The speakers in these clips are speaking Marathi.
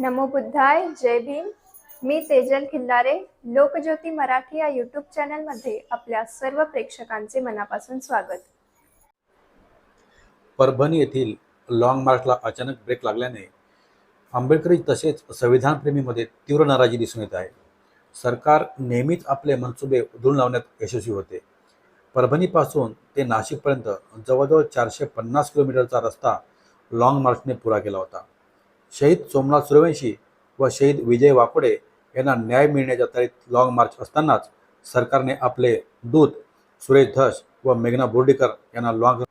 नमो बुद्धाय जय भीम. मी तेजल खिल्लारे लोकज्योती मराठी या यूट्यूब चॅनलमध्ये आपल्या सर्व प्रेक्षकांचे मनापासून स्वागत. परभणी येथील लाँग मार्चला अचानक ब्रेक लागल्याने आंबेडकरी तसेच संविधानप्रेमीमध्ये तीव्र नाराजी दिसून येत आहे. सरकार नेहमीच आपले मनसुबे उधळून लावण्यात यशस्वी होते. परभणीपासून ते नाशिकपर्यंत जवळजवळ चारशे पन्नास किलोमीटरचा रस्ता लाँग मार्चने पुरा केला होता. शहीद सोमनाथ सूर्यवंशी व शहीद विजय वाकोडे यांना न्याय मिळण्याच्या तयारीत लाँग मार्च असतानाच सरकारने आपले दूत सुरेश धस व मेघना बोर्डीकर यांना लाँग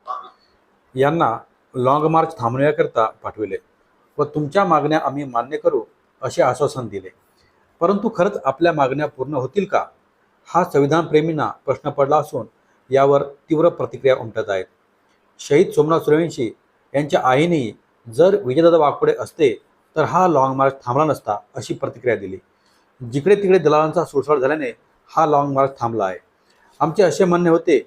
यांना लाँग मार्च थांबण्याकरता पाठविले व तुमच्या मागण्या आम्ही मान्य करू असे आश्वासन दिले. परंतु खरंच आपल्या मागण्या पूर्ण होतील का? हा संविधानप्रेमींना प्रश्न पडला असून यावर तीव्र प्रतिक्रिया उमटत आहेत. शहीद सोमनाथ सूर्यवंशी यांच्या आईनेही जर विजयदादा वाघपुडे असते तर हा लाँग मार्च थांबला नसता अशी प्रतिक्रिया दिली. जिकडे तिकडे दलालांचा सुळसळ झाल्याने हा लाँग मार्च थांबला आहे. आमचे असे म्हणणे होते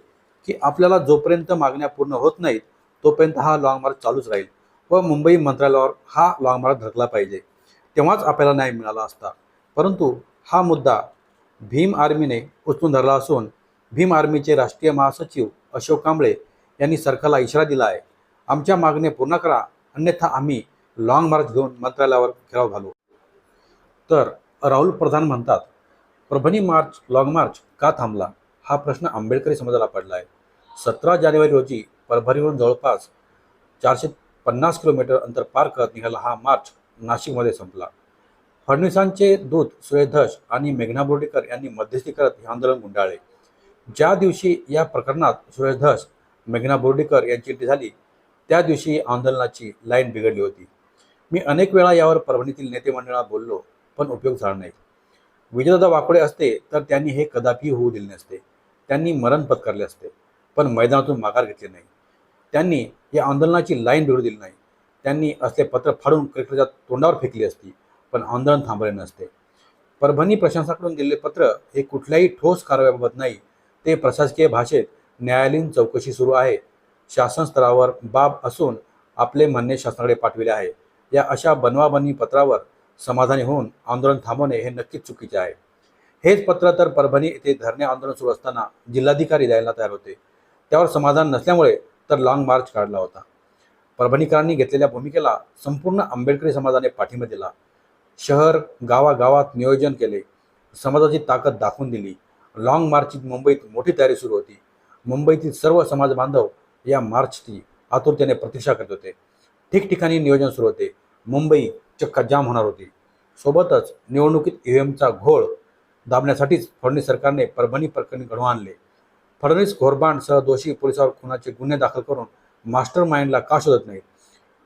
की आपल्याला जोपर्यंत मागण्या पूर्ण होत नाहीत तोपर्यंत हा लाँग मार्च चालूच राहील व मुंबई मंत्रालयावर हा लाँग मार्च धरला पाहिजे. तेव्हाच आपल्याला न्याय मिळाला असता. परंतु हा मुद्दा भीम आर्मीने उचलून धरला असून भीम आर्मीचे राष्ट्रीय महासचिव अशोक कांबळे यांनी सरकारला इशारा दिला आहे. आमच्या मागण्या पूर्ण करा अन्यथा आम्ही लाँग मार्च घेऊन मंत्रालयावर घेराव घालू. तर राहुल प्रधान म्हणतात परभणी मार्च लाँग मार्च का थांबला? हा प्रश्न आंबेडकरी समाजाला पडला आहे सतरा जानेवारी रोजी परभणीवरून जवळपास चारशे पन्नास किलोमीटर अंतर पार करत निघाला हा मार्च नाशिकमध्ये संपला. फडणवीसांचे दूत सुरेश आणि मेघना बोर्डीकर यांनी मध्यस्थी करत हे आंदोलन गुंडाळले. ज्या दिवशी या प्रकरणात सुरेश धस मेघना बोर्डीकर यांची झाली त्या दिवशी आंदोलनाची लाईन बिघडली होती. मी अनेक वेळा यावर परभणीतील नेते मंडळाला बोललो पण उपयोग झाला नाही. विजयदादा वाकडे असते तर त्यांनी हे कदापि होऊ दिले नसते. त्यांनी मरण पत्करले असते पण मैदानातून माघार घेतली नाही. त्यांनी या आंदोलनाची लाईन बिघडू दिली नाही. त्यांनी असले पत्र फाडून कलेक्टरच्या तोंडावर फेकली असती पण आंदोलन थांबले नसते. परभणी प्रशासनाकडून दिलेले पत्र हे कुठल्याही ठोस कारवाईबाबत नाही. ते प्रशासकीय भाषेत न्यायालयीन चौकशी सुरू आहे शासन स्तरावर बाब असून आपले म्हणणे शासनाकडे पाठविले आहे. या अशा बनवाबनी पत्रावर समाधानी होऊन आंदोलन थांबवणे हे नक्कीच चुकीचे आहे. हेच पत्र तर परभणी येथे धरणे आंदोलन सुरू असताना जिल्हाधिकारी द्यायला तयार होते. त्यावर समाधान नसल्यामुळे तर लाँग मार्च काढला होता. परभणीकरांनी घेतलेल्या भूमिकेला संपूर्ण आंबेडकरी समाजाने पाठिंबा दिला. शहर गावागावात नियोजन केले. समाजाची ताकद दाखवून दिली. लाँग मार्चची मुंबईत मोठी तयारी सुरू होती. मुंबईतील सर्व समाज बांधव या मार्चची आतुरतेने प्रतीक्षा करत होते. ठिकठिकाणी नियोजन सुरू होते. मुंबई चक्का जाम होणार होती. सोबतच निवडणुकीत ईव्हीएमचा घोळ दाबण्यासाठीच फडणवीस सरकारने परभणी प्रकरणी घडवून आणले. फडणवीस घोरबांडसह दोषी पोलिसावर खुनाचे गुन्हे दाखल करून मास्टर माइंडला का शोधत नाही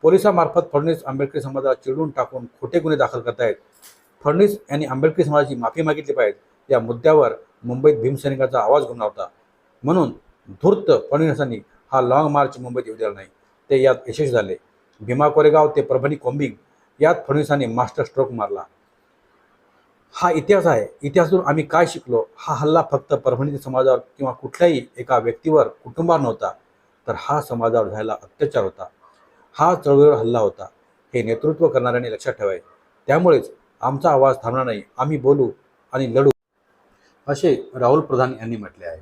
पोलिसामार्फत फडणवीस आंबेडकरी समाजाला चिडून टाकून खोटे गुन्हे दाखल करतायत. फडणवीस यांनी आंबेडकरी समाजाची माफी मागितली पाहिजे. या मुद्द्यावर मुंबईत भीमसैनिकाचा आवाज होता. म्हणून धूर्त फडणवीसांनी हा लाँग मार्च मुंबईत येऊ दिला नाही. ते यात यशस्वी झाले. भीमा कोरेगाव ते परभणी कोंबिंग यात फडणवीसांनी मास्टर स्ट्रोक मारला. हा इतिहास आहे. इतिहासातून आम्ही काय शिकलो? हा हल्ला फक्त परभणीतील समाजावर किंवा कुठल्याही एका व्यक्तीवर कुटुंबावर नव्हता तर हा समाजावर झालेला अत्याचार होता. हा चळवळीवर हल्ला होता. हे नेतृत्व करणाऱ्यांनी लक्षात ठेवाय त्यामुळेच आमचा आवाज थांबणार नाही. आम्ही बोलू आणि लढू असे राहुल प्रधान यांनी म्हटले आहे.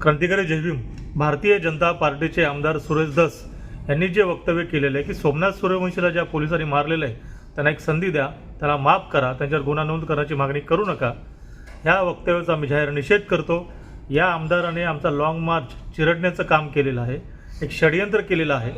क्रांतिकारी जयभीम भारतीय जनता पार्टीचे आमदार सुरेश धस यांनी जे वक्तव्य केलेलं आहे की सोमनाथ सूर्यवंशीला ज्या पोलिसांनी मारलेलं आहे त्यांना एक संधी द्या त्याला माफ करा त्यांच्यावर गुन्हा नोंद करण्याची मागणी करू नका. ह्या वक्तव्याचा आम्ही जाहीर निषेध करतो. या आमदाराने आमचा लाँग मार्च चिरडण्याचं काम केलेलं आहे एक षडयंत्र केलेलं आहे.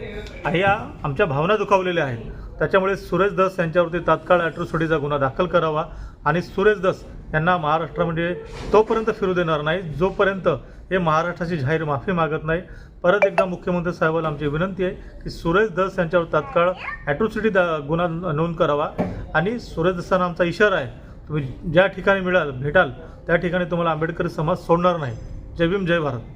आणि या आमच्या भावना दुखावलेल्या आहेत. त्याच्यामुळे सुरेश दस यांच्यावरती तात्काळ ॲट्रोसिटीचा गुन्हा दाखल करावा आणि सुरेश दस यांना महाराष्ट्रामध्ये म्हणजे तोपर्यंत फिरू देणार नाही जोपर्यंत हे महाराष्ट्राची जाहीर माफी मागत नाही. परत एकदा मुख्यमंत्री साहेबाला आमची विनंती आहे की सुरेश दस यांच्यावर तात्काळ ॲट्रोसिटी दा गुन्हा नोंद करावा. आणि सुरेश दसांना आमचा इशारा आहे तुम्ही ज्या ठिकाणी मिळाल भेटाल त्या ठिकाणी तुम्हाला आंबेडकरी समाज सोडणार नाही. जय भीम जय भारत.